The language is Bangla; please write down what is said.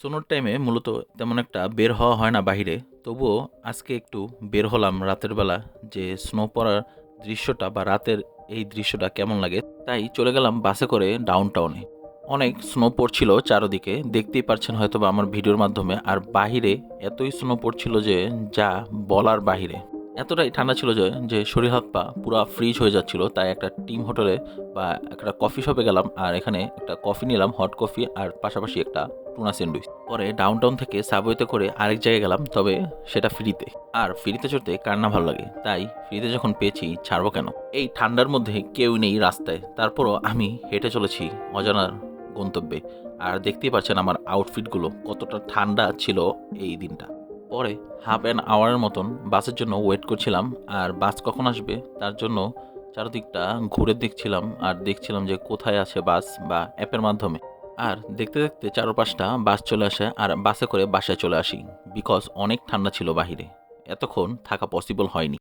সোনোর টাইমে মূলত তেমন একটা বের হওয়া হয় না বাইরে তবুও আজকে একটু বের হলাম রাতের বেলা যে স্নো পড়ার দৃশ্যটা বা রাতের এই দৃশ্যটা কেমন লাগে, তাই চলে গেলাম বাসে করে ডাউন টাউনে অনেক স্নো পড়ছিল চারদিকে, দেখতেই পারছেন হয়তো বা আমার ভিডিওর মাধ্যমে। আর বাহিরে এতই স্নো পড়ছিল যে যা বলার বাহিরে। এতটাই ঠান্ডা ছিল যে যে শরীর হাত পা পুরো ফ্রিজ হয়ে যাচ্ছিল, তাই একটা টিম হোটেলে বা একটা কফি শপে গেলাম আর এখানে একটা কফি নিলাম হট কফি আর পাশাপাশি একটা টুনা স্যান্ডউইচ পরে ডাউনটাউন থেকে সাবওয়েতে করে আরেক জায়গায় গেলাম, তবে সেটা ফ্রিতে আর ফ্রিতে চড়তে কার না ভালো লাগে? তাই ফ্রিতে যখন পেয়েছি, ছাড়বো কেন? এই ঠান্ডার মধ্যে কেউ নেই রাস্তায়। তারপরও আমি হেঁটে চলেছি অজানার গন্তব্যে। আর দেখতেই পাচ্ছেন আমার আউটফিটগুলো কতটা ঠান্ডা ছিল এই দিনটা। পরে হাফ অ্যান আওয়ারের মতন বাসের জন্য ওয়েট করছিলাম, আর বাস কখন আসবে তার জন্য চারদিকটা ঘুরে দেখছিলাম, আর দেখছিলাম যে কোথায় আছে বাস বা অ্যাপের মাধ্যমে। আর দেখতে দেখতে চারপাশটা বাস চলে আসে, আর বাসে করে বাসায় চলে আসি বিকজ অনেক ঠান্ডা ছিল বাহিরে। এতক্ষণ থাকা পসিবল হয়নি।